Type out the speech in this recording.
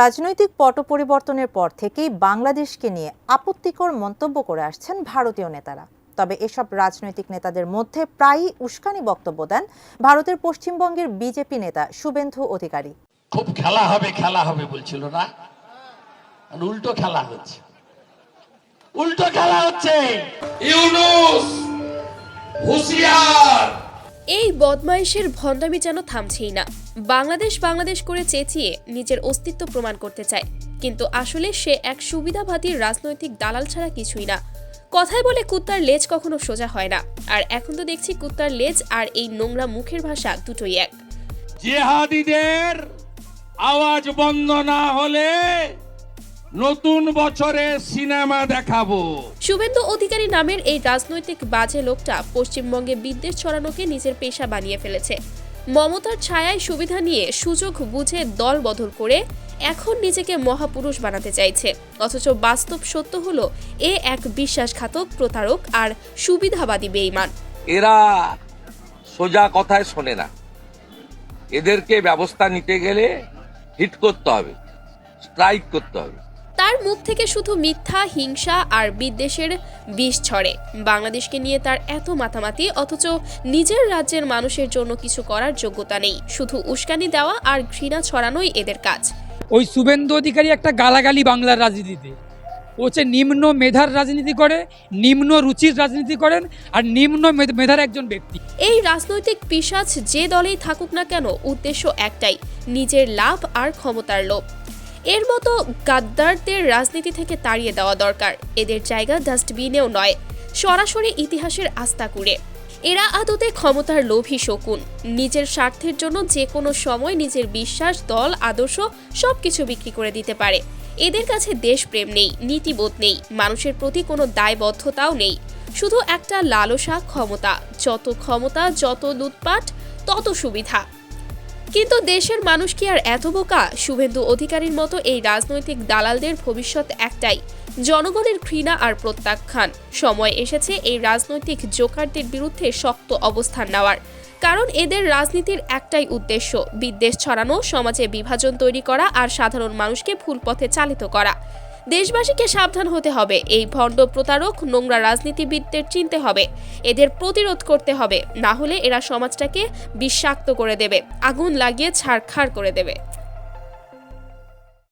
রাজনৈতিক পট পরিবর্তনের পর থেকেই বাংলাদেশকে নিয়ে আপত্তিকর মন্তব্য করে আসছেন ভারতীয় নেতারা। তবে এসব রাজনৈতিক নেতাদের মধ্যে প্রায়ই উস্কানি বক্তব্য দেন ভারতের পশ্চিমবঙ্গের বিজেপি নেতা শুভেন্দু অধিকারী। খুব খেলা হবে খেলা হবে বলছিল না? উল্টো খেলা হচ্ছে। উল্টো খেলা হচ্ছে। ইউনুস হুঁশিয়ার। এই বদমাইশের ভণ্ডামি যেন থামছেই না। বাংলাদেশ বাংলাদেশ করে চেঁচিয়ে নিজের অস্তিত্ব প্রমাণ করতে চায়। কিন্তু আসলে সে এক সুবিধাবাদী রাজনৈতিক দালাল ছাড়া কিছুই না। কথায় বলে কুত্তার লেজ কখনো সোজা হয় না। আর এখন তো দেখছি কুত্তার লেজ আর এই নোংরা মুখের ভাষা দুটোই এক। জেহাদিদের আওয়াজ বন্ধ না হলে নতুন বছরে সিনেমা দেখাবো। শুভেন্দু অধিকারী নামের এই রাজনৈতিক বাজে লোকটা পশ্চিমবঙ্গে বিদ্বেষ ছড়ানোকে নিজের পেশা বানিয়ে ফেলেছে। মমতার ছায়ায় সুবিধা নিয়ে সুযোগ বুঝে দল বদল করে এখন নিজেকে মহাপুরুষ বানাতে চাইছে। অথচ বাস্তব সত্য হলো এ এক বিশ্বাসঘাতক প্রতারক আর সুবিধাবাদী বেইমান এরা সোজা কথায় শোনে না। এদেরকে ব্যবস্থা নিতে গেলে হিট করতে হবে স্ট্রাইক করতে হবে। তার মুখ থেকে শুধু মিথ্যা হিংসা আর বিদ্বেষের বিষ ছড়ে। বাংলাদেশকে নিয়ে তার এত মাতামাতি অথচ নিজের রাজ্যের মানুষের জন্য কিছু করার যোগ্যতা নেই। শুধু উস্কানি দেওয়া আর ঘৃণা ছড়ানোই এদের কাজ। ওই শুভেন্দু অধিকারী একটা গালাগালি বাংলার রাজনীতিতে। ও হচ্ছে নিম্ন মেধার রাজনীতি করে নিম্ন রুচির রাজনীতি করেন আর নিম্ন মেধ- মেধার একজন ব্যক্তি। এই রাজনৈতিক পিসাচ যে দলেই থাকুক না কেন উদ্দেশ্য একটাই নিজের লাভ আর ক্ষমতার লোভ। এর মতো গাদ্দারদের রাজনীতি থেকে তাড়িয়ে দেওয়া দরকার। এদের জায়গা ডাস্টবিনেও নয়, সরাসরি ইতিহাসের আস্থা কুড়ে। এরা আদতে ক্ষমতার লোভী শকুন। নিজের স্বার্থের জন্য যে কোনো সময় নিজের বিশ্বাস, দল, আদর্শ সবকিছু বিক্রি করে দিতে পারে। এদের কাছে দেশপ্রেম নেই, নীতিবোধ নেই, মানুষের প্রতি কোনো দায়বদ্ধতাও নেই। শুধু একটা লালসা ক্ষমতা, যত ক্ষমতা, যত লুটপাট, তত সুবিধা। কিন্তু দেশের মানুষ কি আর এত বোকা? শুভেন্দু অধিকারীর মতো এই রাজনৈতিক দালালদের ভবিষ্যৎ একটাই, জনগণের ঘৃণা আর প্রত্যাখ্যান। সময় এসেছে এই রাজনৈতিক জোকারদের বিরুদ্ধে শক্ত অবস্থান নেওয়ার। কারণ এদের রাজনীতির একটাই উদ্দেশ্য, বিদ্বেষ ছড়ানো, সমাজে বিভাজন তৈরি করা আর সাধারণ মানুষকে ভুল পথে চালিত করা। দেশবাসীকে সাবধান হতে হবে। এই ভণ্ড প্রতারক নোংরা রাজনীতিবিদদের চিনতে হবে। এদের প্রতিরোধ করতে হবে। না হলে এরা সমাজটাকে বিষাক্ত করে দেবে। আগুন লাগিয়ে ছাড়খাড় করে দেবে।